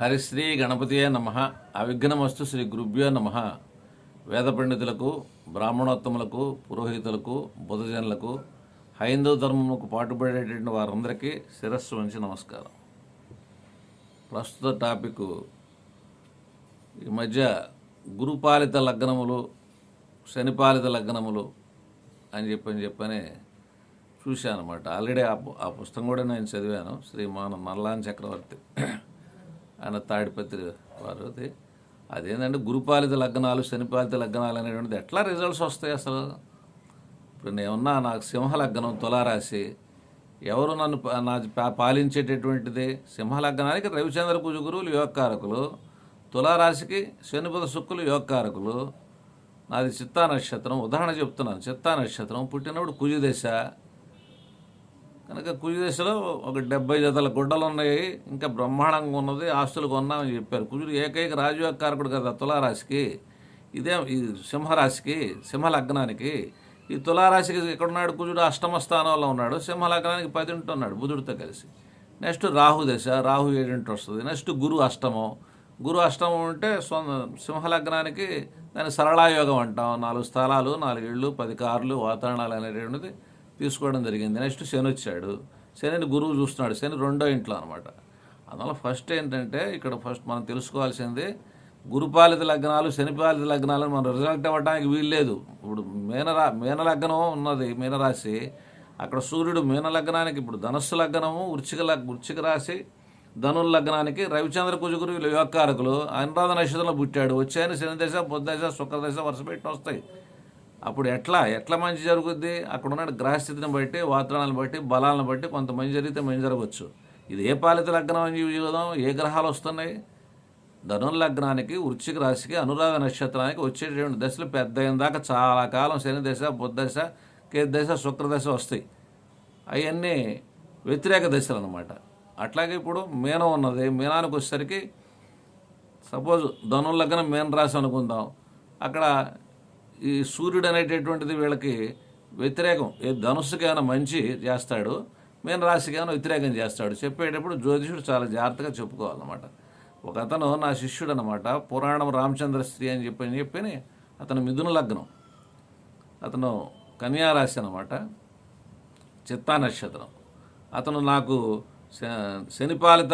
హరిశ్రీ గణపతియే నమ. అవిఘ్నమస్తు శ్రీ గురుభ్యో నమ. వేద పండితులకు బ్రాహ్మణోత్తములకు పురోహితులకు బుధజనులకు హైందవ ధర్మముకు పాటుపడేటటువంటి వారందరికీ శిరస్సు వంచి నమస్కారం. ప్రస్తుత టాపిక్ ఈ మధ్య గురుపాలిత లగ్నములు శనిపాలిత లగ్నములు అని చెప్పని చెప్పని చూశాను అనమాట ఆల్రెడీ ఆ పు- ఆ పుస్తకం కూడా నేను చదివాను. శ్రీ మాన మల్లాన్ చక్రవర్తి. ఆయన తాడిపత్రి వారు. అదేంటంటే గురుపాలిత లగ్నాలు శనిపాలిత లగ్నాలు అనేటువంటిది ఎట్లా రిజల్ట్స్ వస్తాయి అసలు? ఇప్పుడు నేనున్నా నాకు సింహ లగ్నం తులారాశి. ఎవరు నన్ను పా- నా పా- పాలించేటటువంటిది? సింహ లగ్నానికి రవిచంద్ర కుజుగురువులు యోగకారకులు. తులారాశికి శనిపద శుక్కులు యోగకారకులు. నాది చిత్తా నక్షత్రం. ఉదాహరణ చెప్తున్నాను. చిత్తా నక్షత్రం. పుట్టినప్పుడు కుజుదశ. కనుక కుజు దశలో ఒక డెబ్బై జతల గుడ్డలు ఉన్నాయి. ఇంకా బ్రహ్మాండంగా ఉన్నది. ఆస్తులు కొన్నామని చెప్పారు. కుజుడు ఏకైక రాజయోగకారకుడు కదా తులారాశికి. ఇదే ఈ సింహరాశికి సింహలగ్నానికి. ఈ తులారాశికి ఎక్కడున్నాడు? కుజుడు అష్టమ స్థానంలో ఉన్నాడు. సింహలగ్నానికి పదింటి పది ఉంటున్నాడు బుధుడితో కలిసి. నెక్స్ట్ రాహు దశ. రాహు ఏడింటి వస్తుంది. నెక్స్ట్ గురు అష్టమం. గురు అష్టమం ఉంటే సింహలగ్నానికి సింహ లగ్నానికి దాన్ని సరళాయోగం అంటాం. నాలుగు స్థలాలు నాలుగు ఇళ్ళు పది కార్లు వాతావరణాలు అనేటువంటిది తీసుకోవడం జరిగింది. నెక్స్ట్ శని వచ్చాడు. శనిని గురువు చూస్తున్నాడు. శని రెండో ఇంట్లో అనమాట అందువల్ల ఫస్ట్ ఏంటంటే ఇక్కడ ఫస్ట్ మనం తెలుసుకోవాల్సింది గురుపాలిత లగ్నాలు శనిపాలిత లగ్నాలు మనం రిజల్ట్ అవ్వడానికి వీల్లేదు. ఇప్పుడు మీనరా మీనలగ్నం ఉన్నది మీనరాశి అక్కడ సూర్యుడు మీన లగ్నానికి ఇప్పుడు ధనస్సు లగ్నము వృచ్చిక లగ్ వృచ్చిక రాశి ధనుల లగ్నానికి రవిచంద్ర కుజగురు వీళ్ళు యోగకారకులు అనురాధ నక్షత్రంలో పుట్టాడు. వచ్చాయని శని దశ బుద్ధ దశ శుక్ర దశ వరుస పెట్టి వస్తాయి. అప్పుడు ఎట్లా ఎట్లా మంచి జరుగుద్ది? అక్కడ ఉన్న గ్రహస్థితిని బట్టి వాతావరణాన్ని బట్టి బలాలను బట్టి కొంత మంచి జరిగితే మంచి జరగవచ్చు. ఇది ఏ పాలిత లగ్నం అని చూద్దాం. ఏ గ్రహాలు వస్తున్నాయి? ధనుర్లగ్నానికి వృశ్చిక రాశికి అనురాధ నక్షత్రానికి వచ్చేటువంటి దశలు పెద్ద అయిన దాకా చాలా కాలం శని దశ బుద్ధ దశ కేతు దశ శుక్ర దశ వస్తాయి. అవన్నీ వ్యతిరేక దశలు అనమాట అట్లాగే ఇప్పుడు మీనం ఉన్నది. మీనానికి వచ్చేసరికి సపోజ్ ధనుర్లగ్నం మీన రాశి అనుకుందాం. అక్కడ ఈ సూర్యుడు అనేటటువంటిది వీళ్ళకి వ్యతిరేకం. ఏ ధనుస్సుకి ఏమైనా మంచి చేస్తాడు మీన రాశికి ఏమైనా వ్యతిరేకం చేస్తాడు చెప్పేటప్పుడు జ్యోతిషుడు చాలా జాగ్రత్తగా చెప్పుకోవాలన్నమాట. ఒక అతను నా శిష్యుడు అనమాట పురాణం రామచంద్ర స్త్రీ అని చెప్పి అని చెప్పి అతను మిథున లగ్నం. అతను కన్యారాశి అనమాట చిత్తా నక్షత్రం. అతను నాకు శ- శనిపాలిత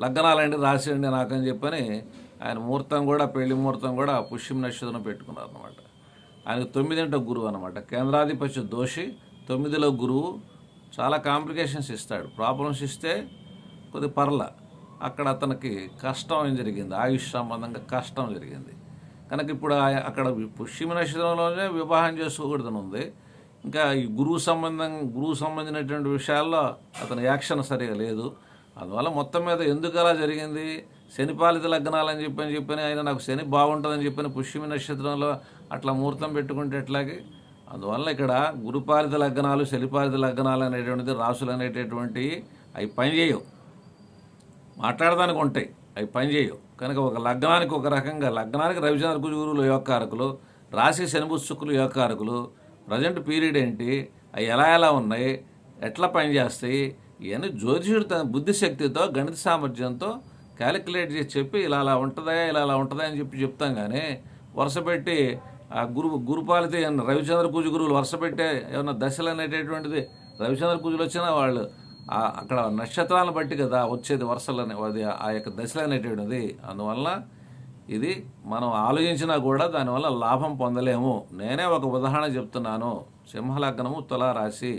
లగ్నాలండి రాసేయండి నాకు అని చెప్పని ఆయన ముహూర్తం కూడా పెళ్ళి ముహూర్తం కూడా పుష్యం నక్షత్రం పెట్టుకున్నారు అనమాట ఆయనకు తొమ్మిదింట గురువు అనమాట కేంద్రాధిపత్య దోషి తొమ్మిదిలో గురువు చాలా కాంప్లికేషన్స్ ఇస్తాడు. ప్రాబ్లమ్స్ ఇస్తే కొద్ది పర్ల. అక్కడ అతనికి కష్టం ఏం జరిగింది? ఆయుష్ సంబంధంగా కష్టం జరిగింది. కనుక ఇప్పుడు అక్కడ పుష్యమి నక్షత్రంలోనే వివాహం చేసుకోకూడదని ఉంది. ఇంకా ఈ గురువు సంబంధం గురువు సంబంధించినటువంటి విషయాల్లో అతని యాక్షన్ సరిగా లేదు. అందువల్ల మొత్తం మీద ఎందుకు అలా జరిగింది? శనిపాలిత లగ్నాలని చెప్పని చెప్పని ఆయన నాకు శని బాగుంటుందని చెప్పని పుష్యమి నక్షత్రంలో అట్లా ముహూర్తం పెట్టుకుంటే ఎట్లాగే? అందువల్ల ఇక్కడ గురుపాలిత లగ్నాలు శనిపాలిత లగ్నాలు అనేటువంటిది రాసులు అనేటటువంటి అవి పనిచేయవు మాట్లాడడానికి ఉంటాయి. అవి పనిచేయవు కనుక ఒక లగ్నానికి ఒక రకంగా లగ్నానికి రవిచంద్ర గురువులు యోగకారకులు రాశి శనిపుత్సుకులు యోగకారకులు ప్రజెంట్ పీరియడ్ ఏంటి? అవి ఎలా ఎలా ఉన్నాయి? ఎట్లా పనిచేస్తాయి ఇవన్నీ జ్యోతిషుడు తన బుద్ధిశక్తితో గణిత సామర్థ్యంతో క్యాలిక్యులేట్ చేసి చెప్పి ఇలా అలా ఉంటుందా ఇలా అలా ఉంటుందా అని చెప్పి చెప్తాం కానీ వరుస పెట్టి ఆ గురు గురుపాలితే రవిచంద్ర కూజు గురువులు వరుస పెట్టే ఏమన్నా దశలు అనేటటువంటిది రవిచంద్ర కూజులు వచ్చినా వాళ్ళు అక్కడ నక్షత్రాలను బట్టి కదా వచ్చేది వరుసలు అనే అది ఆ యొక్క దశలు అనేటువంటిది అందువల్ల ఇది మనం ఆలోచించినా కూడా దానివల్ల లాభం పొందలేము. నేనే ఒక ఉదాహరణ చెప్తున్నాను. సింహలగ్నము తులారాశి.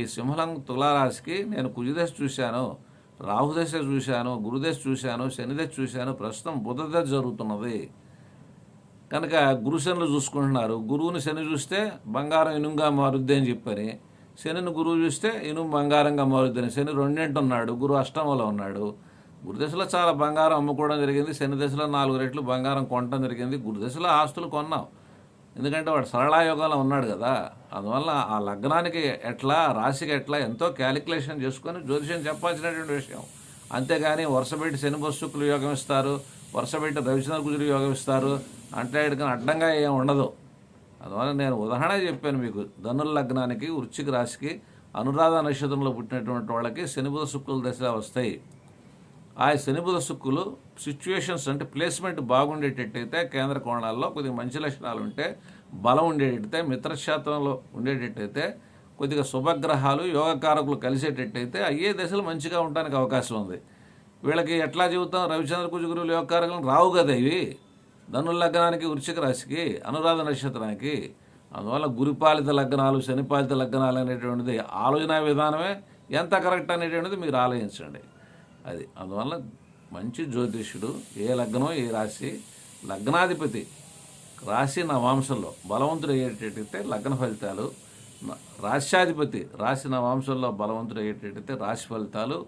ఈ సింహలం తులారాశికి నేను కుజదశ చూశాను. రాహుదశ చూశాను గురుదశ చూశాను శనిదశ చూశాను ప్రస్తుతం బుధదశ జరుగుతున్నది. కనుక గురుశనులు చూసుకుంటున్నారు. గురువుని శని చూస్తే బంగారం ఇనుముగా మారుద్ది అని చెప్పని శనిని గురువు చూస్తే ఇనుము బంగారంగా మారుద్ది అని శని రెండింటి ఉన్నాడు గురువు అష్టమంలో ఉన్నాడు. గురుదశలో చాలా బంగారం అమ్ముకోవడం జరిగింది శని దశలో నాలుగు రెట్లు బంగారం కొనడం జరిగింది గురుదశలో ఆస్తులు కొన్నాం. ఎందుకంటే వాడు సరళాయోగంలో ఉన్నాడు కదా. అందువల్ల ఆ లగ్నానికి ఎట్లా రాశికి ఎట్లా ఎంతో క్యాలిక్యులేషన్ చేసుకొని జ్యోతిషం చెప్పాల్సినటువంటి విషయం. అంతేగాని వరుసపెట్టి శని యోగం ఇస్తారు వరుసపెట్టి రవిచంద్ర గుజులు యోగం ఇస్తారు అంటే కానీ అడ్డంగా ఏం ఉండదు. అందువల్ల నేను ఉదాహరణ చెప్పాను మీకు ధనుల లగ్నానికి వృచ్చిక రాశికి అనురాధ నక్షత్రంలో పుట్టినటువంటి వాళ్ళకి శని శుక్రుల దశ వస్తాయి. ఆ శని బుధ శుక్కులు సిచ్యువేషన్స్ అంటే ప్లేస్మెంట్ బాగుండేటట్టయితే కేంద్ర కోణాల్లో కొద్దిగా మంచి లక్షణాలు ఉంటే బలం ఉండేటట్టయితే మిత్రశాతంలో ఉండేటట్టయితే కొద్దిగా శుభగ్రహాలు యోగకారకులు కలిసేటట్టయితే అయ్యే దశలు మంచిగా ఉండడానికి అవకాశం ఉంది. వీళ్ళకి ఎట్లా జీవితం? రవిచంద్ర కుజుగురులు యోగకారకులు రావు కదా ఇవి. ధనుల లగ్నానికి వృశ్చిక రాశికి అనురాధ నక్షత్రానికి. అందువల్ల గురుపాలిత లగ్నాలు శనిపాలిత లగ్నాలు అనేటువంటిది ఆలోచన విధానమే ఎంత కరెక్ట్ అనేటువంటిది మీరు ఆలోచించండి. అది అందువల్ల మంచి జ్యోతిష్యుడు ఏ లగ్నం ఏ రాశి లగ్నాధిపతి రాశి నా వంశంలో బలవంతుడు అయ్యేటట్టయితే లగ్న ఫలితాలు రాశ్యాధిపతి రాశి నా వంశంలో బలవంతుడు అయ్యేటట్టయితే రాశి ఫలితాలు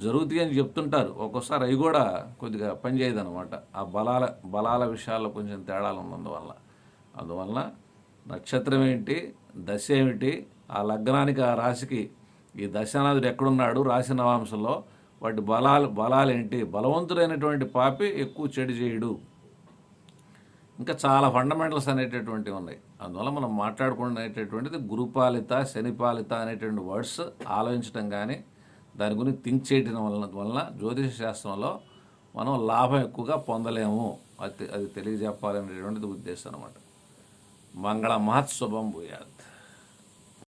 జరుగుతాయి అని చెప్తుంటారు. ఒక్కోసారి అవి కూడా కొద్దిగా పనిచేయదు అనమాట ఆ బలాల బలాల విషయాల్లో కొంచెం తేడాలు ఉన్నందువల్ల. అందువల్ల నక్షత్రం ఏంటి దశ ఏమిటి ఆ లగ్నానికి ఆ రాశికి ఈ దశానాథుడు ఎక్కడున్నాడు రాశి నవాంశంలో వాటి బలాలు బలాలేంటి? బలవంతుడైనటువంటి పాపి ఎక్కువ చెడు చేయడు. ఇంకా చాలా ఫండమెంటల్స్ అనేటటువంటివి ఉన్నాయి. అందువల్ల మనం మాట్లాడుకునేటటువంటిది గురుపాలిత శనిపాలిత అనేటువంటి వర్డ్స్ ఆలోచించడం కానీ దాని గురించి థింక్ చేయడం వలన వలన జ్యోతిష శాస్త్రంలో మనం లాభం ఎక్కువగా పొందలేము. అది అది తెలియజెప్పాలనేటువంటిది ఉద్దేశం అనమాట మంగళ మహత్శుభం భూయాత్.